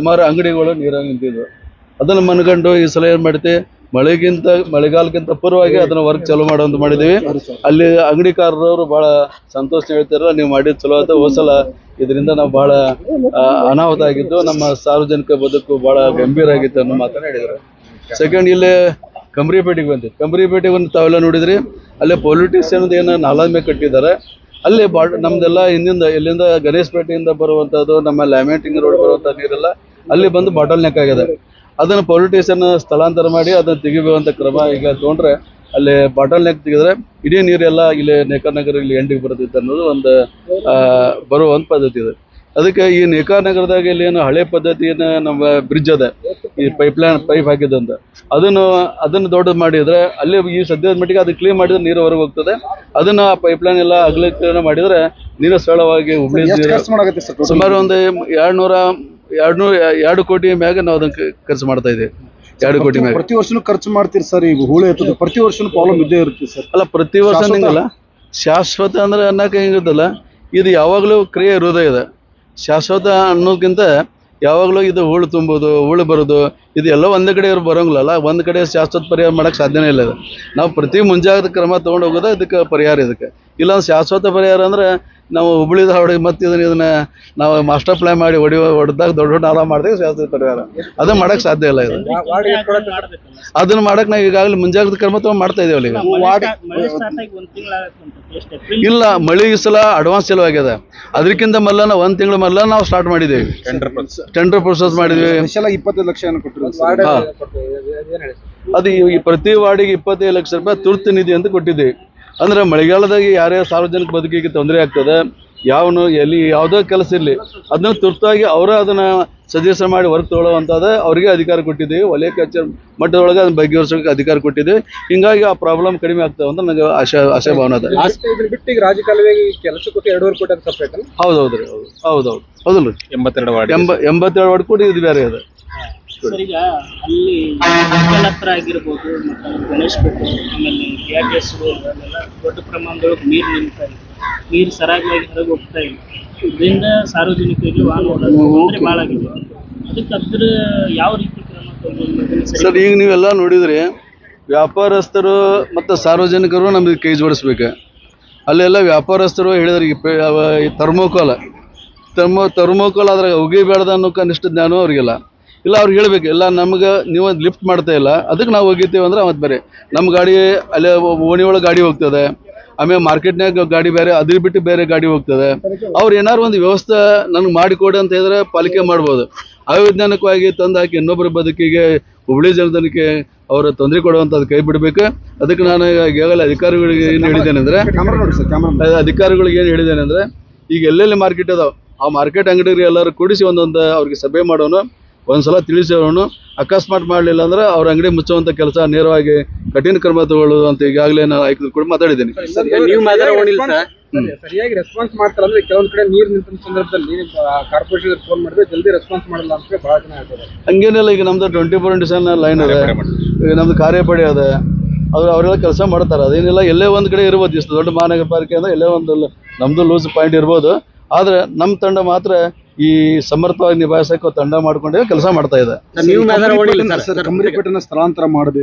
ಸುಮಾರು ಅಂಗಡಿಗಳು ನೀರಾಗಿ ನಿಂತಿದ್ವು. ಅದನ್ನು ಮನಗಂಡು ಈ ಸಲ ಏನ್ ಮಾಡ್ತಿ ಮಳೆಗಿಂತ, ಮಳೆಗಾಲಕ್ಕಿಂತ ಪೂರ್ವವಾಗಿ ಅದನ್ನ ವರ್ಕ್ ಚಾಲೂ ಮಾಡೋಂತ ಮಾಡಿದೀವಿ. ಅಲ್ಲಿ ಅಂಗಡಿಕಾರರವರು ಬಹಳ ಸಂತೋಷ ಹೇಳ್ತಾರ ನೀವು ಮಾಡಿದ್ ಚಲೋ ಆಯ್ತು. ಹೋಸಲ ಸಲ ಇದರಿಂದ ನಾವು ಬಹಳ ಅನಾಹುತ ಆಗಿದ್ದು, ನಮ್ಮ ಸಾರ್ವಜನಿಕ ಬದುಕು ಬಹಳ ಗಂಭೀರ ಆಗಿತ್ತು ಅನ್ನೋ ಮಾತನ್ನ ಹೇಳಿದ್ರು. ಸೆಕೆಂಡ್ ಇಲ್ಲಿ ಕಂಬ್ರಿಪೇಟೆಗೆ ಕಂಬರಿ ಕಂಬ್ರಿಪೇಟೆಗೆ ಒಂದು ತಾವೆಲ್ಲ ನೋಡಿದ್ರಿ? ಅಲ್ಲೇ ಪೊಲಿಟಿಕ್ಸ್ ಏನು ಏನೋ ಮೇಲೆ ಕಟ್ಟಿದ್ದಾರೆ. ಅಲ್ಲಿ ಬಾಡ್, ನಮ್ದೆಲ್ಲ ಹಿಂದಿಂದ, ಇಲ್ಲಿಂದ ಗಣೇಶಪೇಟೆಯಿಂದ ಬರುವಂಥದ್ದು ನಮ್ಮ ಲ್ಯಾಮೆಂಟಿಂಗ್ ರೋಡ್ ಬರುವಂಥ ನೀರೆಲ್ಲ ಅಲ್ಲಿ ಬಂದು ಬಾಟಲ್ ನೆಕ್ ಆಗಿದೆ. ಅದನ್ನು ಪೊಲಿಟಿಷಿಯನ್ ಸ್ಥಳಾಂತರ ಮಾಡಿ ಅದನ್ನು ತೆಗಿಬೇಕಂತ ಕ್ರಮ ಈಗ ತೊಗೊಂಡ್ರೆ ಅಲ್ಲಿ ಬಾಟಲ್ ನೆಕ್ ತೆಗೆದ್ರೆ ಇಡೀ ನೀರೆಲ್ಲ ಇಲ್ಲಿ ನೇಕಾರ್ ನಗರ ಇಲ್ಲಿ ಎಂಡಿಗೆ ಬರ್ತೈತೆ ಅನ್ನೋದು ಒಂದು ಬರುವ ಒಂದು ಪದ್ಧತಿ ಇದೆ. ಅದಕ್ಕೆ ಈ ನೇಕಾರ್ ನಗರದಾಗ ಇಲ್ಲಿ ಏನು ಹಳೆ ಪದ್ಧತಿಯನ್ನು ನಮ್ಮ ಬ್ರಿಡ್ಜ್ ಅದ ಈ ಪೈಪ್ ಲೈನ್ ಪೈಪ್ ಹಾಕಿದಂತ. ಅದನ್ನು ಅದನ್ನು ದೊಡ್ಡದು ಮಾಡಿದರೆ ಅಲ್ಲಿ ಈ ಸದ್ಯದ ಮಟ್ಟಿಗೆ ಅದು ಕ್ಲೀನ್ ಮಾಡಿದ್ರೆ ನೀರು ಹೊರಗೆ ಹೋಗ್ತದೆ. ಅದನ್ನ ಪೈಪ್ ಲೈನ್ ಎಲ್ಲ ಅಗಲೀಕರಣ ಮಾಡಿದರೆ ನೀರು ಸರಳವಾಗಿ ಹುಬ್ಳಿ ಸುಮಾರು ಒಂದು ಎರಡು ನೂರ ಎರಡು ಎರಡು ಕೋಟಿ ಮ್ಯಾಗ ನಾವು ಅದನ್ನ ಖರ್ಚು ಮಾಡ್ತಾ ಇದ್ದೀವಿ. ಎರಡು ಕೋಟಿ ಮ್ಯಾಗ. ಪ್ರತಿ ವರ್ಷನೂ ಖರ್ಚು ಮಾಡ್ತೀರಿ ಸರ್ ಈಗ ಹೂಳೆ ಎತ್ತದ? ಪ್ರತಿ ವರ್ಷನೂ ಪ್ರಾಬ್ಲಮ್ ಇದ್ದೇ ಇರುತ್ತೆ ಸರ್. ಅಲ್ಲ ಪ್ರತಿ ವರ್ಷ? ನಿಂಗಲ್ಲ ಶಾಶ್ವತ ಅಂದ್ರೆ ಅನ್ನಕ್ಕೆ ಹೆಂಗಿರುತ್ತಲ್ಲ ಇದು ಯಾವಾಗಲೂ ಕ್ರಿಯೆ ಇರೋದೇ ಇದೆ. ಶಾಶ್ವತ ಅನ್ನೋದಕ್ಕಿಂತ ಯಾವಾಗಲೂ ಇದು ಹೂಳು ತುಂಬೋದು ಹೂಳು ಬರೋದು ಇದು ಎಲ್ಲ ಒಂದು ಕಡೆ ಇವ್ರು ಬರೋಂಗಿಲ್ಲಲ್ಲ ಒಂದು ಕಡೆ ಶಾಶ್ವತ ಪರಿಹಾರ ಮಾಡೋಕ್ಕೆ ಸಾಧ್ಯನೇ ಇಲ್ಲ ಇದು. ನಾವು ಪ್ರತಿ ಮುಂಜಾಗ್ರತೆ ಕ್ರಮ ತೊಗೊಂಡು ಹೋಗೋದು ಇದಕ್ಕೆ ಪರಿಹಾರ ಇದಕ್ಕೆ. ಇಲ್ಲ ಶಾಶ್ವತ ಪರಿಹಾರ ಅಂದ್ರೆ ನಾವು ಹುಬ್ಳಿ ಧಾರವಾಡ ಮತ್ತೆ ಇದನ್ನ ಇದನ್ನ ನಾವು ಮಾಸ್ಟರ್ ಪ್ಲಾನ್ ಮಾಡಿ ಹೊಡಿ ಹೊಡೆದಾಗ ದೊಡ್ಡ ದೊಡ್ಡ ಆರಾಮ ಮಾಡಿದಾಗ ಶಾಶ್ವತ ಪರಿಹಾರ. ಅದನ್ನ ಮಾಡಕ್ ಸಾಧ್ಯ ಇಲ್ಲ ಇದು ಅದನ್ನ ಮಾಡಕ್ ನಾವು ಈಗಾಗಲೇ ಮುಂಜಾಗ್ರತೆ ಕ್ರಮ ತೊಗೊಂಡು ಮಾಡ್ತಾ ಇದೀವಲ್ಲ ಈಗ ಇಲ್ಲ ಮಳೆ ಈ ಸಲ ಅಡ್ವಾನ್ಸ್ ಚಲೋ ಆಗ್ಯದ ಅದಕ್ಕಿಂತ ಮೊದಲ ನಾವು ಒಂದು ತಿಂಗಳ ಮೊದಲ ನಾವು ಸ್ಟಾರ್ಟ್ ಮಾಡಿದ್ದೀವಿ ಟೆಂಡರ್ ಪ್ರೊಸೆಸ್ ಮಾಡಿದ್ವಿ. ಇಪ್ಪತ್ತೈದು ಲಕ್ಷ. ಅದು ಈ ಪ್ರತಿ ವಾರ್ಡಿಗೆ ಇಪ್ಪತ್ತೈದು ಲಕ್ಷ ರೂಪಾಯಿ ತುರ್ತು ನಿಧಿ ಅಂತ ಕೊಟ್ಟಿದ್ದೀವಿ. ಅಂದ್ರೆ ಮಳೆಗಾಲದಾಗ ಯಾರೇ ಸಾರ್ವಜನಿಕ ಬದುಕಿಗೆ ತೊಂದರೆ ಆಗ್ತದೆ ಯಾವನು ಎಲ್ಲಿ ಯಾವುದೋ ಕೆಲಸ ಇರಲಿ ಅದನ್ನ ತುರ್ತಾಗಿ ಅವರೇ ಅದನ್ನ ಸಜೆಷನ್ ಮಾಡಿ ವರ್ಕ್ ತೊಗೊಳ್ಳೋವಂಥದ್ದು ಅವರಿಗೆ ಅಧಿಕಾರ ಕೊಟ್ಟಿದ್ದೀವಿ. ವಲಯ ಕಚೇರಿ ಮಟ್ಟದೊಳಗೆ ಅದನ್ನ ಬಗೆಹರಿಸೋಕೆ ಅಧಿಕಾರ ಕೊಟ್ಟಿದ್ದೀವಿ. ಹಿಂಗಾಗಿ ಆ ಪ್ರಾಬ್ಲಮ್ ಕಡಿಮೆ ಆಗ್ತವೆ ಅಂತ ನನಗೆ ಆಶಾ ಆಶಾ ಭಾವನೆ ಅದ. ಬಿಟ್ಟು ಈಗ ರಾಜಕಾಲುವೆಗೆ ಕೆಲಸ ಕೊಟ್ಟು ಎರಡೂವರೆ ಕೋಟಿ ಅಂತ ಸಪ್ರೇಟ್ ರೀ ಹೌದು ಹೌದೌದು. ಹೌದಲ್ಲ ಎಂಬತ್ತೆರಡು ವಾರ್ಡ್ ಎಂಬ ಎಂಬತ್ತೆರಡು ವಾರ್ಡ್ ಕೂಡ ಇದು ಬೇರೆ ಇದೆ. ಸರ್ ಈಗ ಅಲ್ಲಿ ಮಕ್ಕಳ ಹತ್ರ ಆಗಿರ್ಬೋದು ಮತ್ತು ಗಣೇಶ್ ಪೇಟೆ ಆಮೇಲೆ ಆರ್ ಟಿ ಎಸ್ ಅಲ್ಲೆಲ್ಲ ದೊಡ್ಡ ಪ್ರಮಾಣದೊಳಗೆ ನೀರು ನಿಲ್ತಾ ಇದೆ. ನೀರು ಸರಾಗವಾಗಿ ಹೊರಗೆ ಹೋಗ್ತಾ ಇಲ್ಲ ಇದರಿಂದ ಸಾರ್ವಜನಿಕರಿಗೆ ವಾಹನ ತೊಂದರೆ ಭಾಳ ಆಗಿದೆ ಅದಕ್ಕೆ ಅದ್ರ ಯಾವ ರೀತಿ ಕ್ರಮ ತಗೊಂಡು ಸರ್. ಈಗ ನೀವೆಲ್ಲ ನೋಡಿದ್ರಿ ವ್ಯಾಪಾರಸ್ಥರು ಮತ್ತು ಸಾರ್ವಜನಿಕರು ನಮಗೆ ಕೈ ಜೋಡಿಸ್ಬೇಕು. ಅಲ್ಲೆಲ್ಲ ವ್ಯಾಪಾರಸ್ಥರು ಹೇಳಿದ್ರೆ ಈ ಥರ್ಮೋಕೋಲ್. ಥರ್ಮೋ ಥರ್ಮೋಕೋಲ್ ಅದ್ರಾಗ ಒಗಿಬೇಡ್ದ ಅನ್ನೋ ಕನಿಷ್ಠ ಜ್ಞಾನ ಅವ್ರಿಗಿಲ್ಲ. ಇಲ್ಲ ಅವ್ರು ಹೇಳ್ಬೇಕು ಇಲ್ಲ ನಮ್ಗೆ ನೀವು ಲಿಫ್ಟ್ ಮಾಡ್ತಾ ಇಲ್ಲ ಅದಕ್ಕೆ ನಾವು ಹೋಗಿರ್ತೀವಿ ಅಂದ್ರೆ ಮತ್ತೆ ಬೇರೆ. ನಮ್ಮ ಗಾಡಿ ಅಲ್ಲೇ ಓಣಿ ಒಳಗೆ ಗಾಡಿ ಹೋಗ್ತದೆ ಆಮೇಲೆ ಮಾರ್ಕೆಟ್ನಾಗ ಗಾಡಿ ಬೇರೆ ಅದ್ರ ಬಿಟ್ಟು ಬೇರೆ ಗಾಡಿ ಹೋಗ್ತದೆ. ಅವ್ರು ಏನಾರು ಒಂದು ವ್ಯವಸ್ಥೆ ನನಗೆ ಮಾಡಿಕೊಡಿ ಅಂತ ಹೇಳಿದ್ರೆ ಪಾಲಿಕೆ ಮಾಡ್ಬೋದು. ಅವೈಜ್ಞಾನಿಕವಾಗಿ ತಂದು ಹಾಕಿ ಇನ್ನೊಬ್ಬರ ಬದುಕಿಗೆ ಹುಬ್ಳಿ ಜನದನಕ್ಕೆ ಅವರ ತೊಂದರೆ ಕೊಡುವಂಥದ್ದು ಕೈ ಬಿಡಬೇಕು. ಅದಕ್ಕೆ ನಾನು ಈಗಾಗಲೇ ಅಧಿಕಾರಿಗಳಿಗೆ ಏನು ಹೇಳಿದ್ದೇನೆ ಅಂದರೆ ಅಧಿಕಾರಿಗಳಿಗೆ ಏನು ಹೇಳಿದ್ದೇನೆ ಅಂದರೆ ಈಗ ಎಲ್ಲೆಲ್ಲಿ ಮಾರ್ಕೆಟ್ ಅದಾವ ಆ ಮಾರ್ಕೆಟ್ ಅಂಗಡಿಗೆ ಎಲ್ಲರೂ ಕೂಡಿಸಿ ಒಂದೊಂದು ಅವ್ರಿಗೆ ಸಭೆ ಮಾಡೋನು ಒಂದ್ಸಲ ತಿಳಿಸೋನು ಅಕಸ್ಮಾತ್ ಮಾಡಲಿಲ್ಲ ಅಂದ್ರೆ ಅವ್ರ ಅಂಗಡಿ ಮುಚ್ಚುವಂಥ ಕೆಲಸ ನೇರವಾಗಿ ಕಠಿಣ ಕ್ರಮ ತಗೊಳ್ಳೋದು ಅಂತ ಈಗಾಗಲೇ ನಾನು ಆಯ್ಕೆ ಕೂಡ ಮಾತಾಡಿದ್ದೀನಿ. ಸರಿಯಾಗಿ ರೆಸ್ಪಾನ್ಸ್ ಮಾಡ್ತಾರೆ ಅಂದ್ರೆ ಕೆಲವೊಂದ್ ಕಡೆ ನೀರ್ ನಿಂತ ಸಂದರ್ಭದಲ್ಲಿ ಕಾರ್ಪೊರೇಷನ್ ಫೋನ್ ಮಾಡಿದ್ರೆ ಜಲ್ದಿ ರೆಸ್ಪಾನ್ಸ್ ಮಾಡಲ್ಲ ಅಂತ ಬಹಳ ಜನ ಹೇಳ್ತಾರೆ. ಹಂಗೇನಿಲ್ಲ ಈಗ ನಮ್ದು twenty four into seven line ಇದೆ ಈಗ ನಮ್ದು ಕಾರ್ಯಪಡೆ ಅದ ಅವ್ರು ಅವರೆಲ್ಲ ಕೆಲಸ ಮಾಡ್ತಾರೆ. ಅದೇನಿಲ್ಲ ಎಲ್ಲೇ ಒಂದ್ ಕಡೆ ಇರ್ಬೋದು. ಇಷ್ಟು ದೊಡ್ಡ ಮಹಾನಗರ ಪಾಲಿಕೆ ಅಂದ್ರೆ ಎಲ್ಲೇ ಒಂದು ನಮ್ದು ಲೂಸ್ ಪಾಯಿಂಟ್ ಇರ್ಬೋದು. ಆದ್ರೆ ನಮ್ಮ ತಂಡ ಮಾತ್ರ ಈ ಸಮರ್ಥವಾಗಿ ನಿಭಾಯಿಸಕ್ಕೆ ತಂಡ ಮಾಡ್ಕೊಂಡೇ ಕೆಲಸ ಮಾಡ್ತಾ ಇದೆ. ಸ್ಥಳಾಂತರ ಮಾಡಬೇಕು.